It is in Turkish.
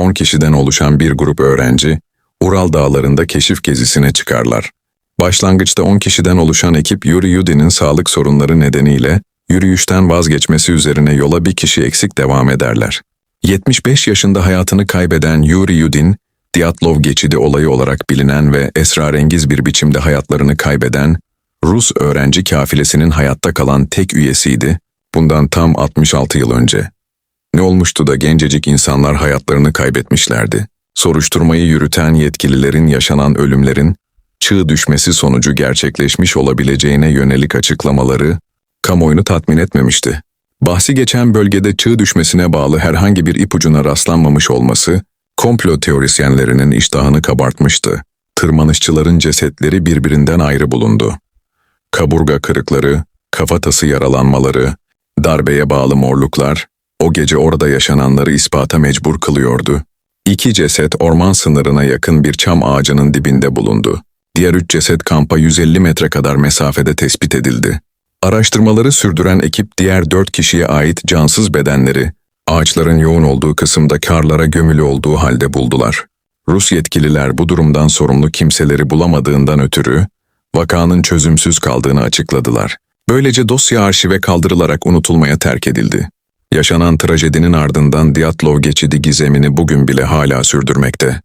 10 kişiden oluşan bir grup öğrenci, Ural Dağları'nda keşif gezisine çıkarlar. Başlangıçta 10 kişiden oluşan ekip Yuri Yudin'in sağlık sorunları nedeniyle yürüyüşten vazgeçmesi üzerine yola bir kişi eksik devam ederler. 75 yaşında hayatını kaybeden Yuri Yudin, Diatlov geçidi olayı olarak bilinen ve esrarengiz bir biçimde hayatlarını kaybeden Rus öğrenci kafilesinin hayatta kalan tek üyesiydi, bundan tam 66 yıl önce. Ne olmuştu da gencecik insanlar hayatlarını kaybetmişlerdi? Soruşturmayı yürüten yetkililerin yaşanan ölümlerin çığ düşmesi sonucu gerçekleşmiş olabileceğine yönelik açıklamaları kamuoyunu tatmin etmemişti. Bahsi geçen bölgede çığ düşmesine bağlı herhangi bir ipucuna rastlanmamış olması, komplo teorisyenlerinin iştahını kabartmıştı. Tırmanışçıların cesetleri birbirinden ayrı bulundu. Kaburga kırıkları, kafatası yaralanmaları, darbeye bağlı morluklar, o gece orada yaşananları ispata mecbur kılıyordu. İki ceset orman sınırına yakın bir çam ağacının dibinde bulundu. Diğer üç ceset kampa 150 metre kadar mesafede tespit edildi. Araştırmaları sürdüren ekip diğer dört kişiye ait cansız bedenleri, ağaçların yoğun olduğu kısımda karlara gömülü olduğu halde buldular. Rus yetkililer bu durumdan sorumlu kimseleri bulamadığından ötürü, vakanın çözümsüz kaldığını açıkladılar. Böylece dosya arşive kaldırılarak unutulmaya terk edildi. Yaşanan trajedinin ardından Diatlov geçidi gizemini bugün bile hala sürdürmekte.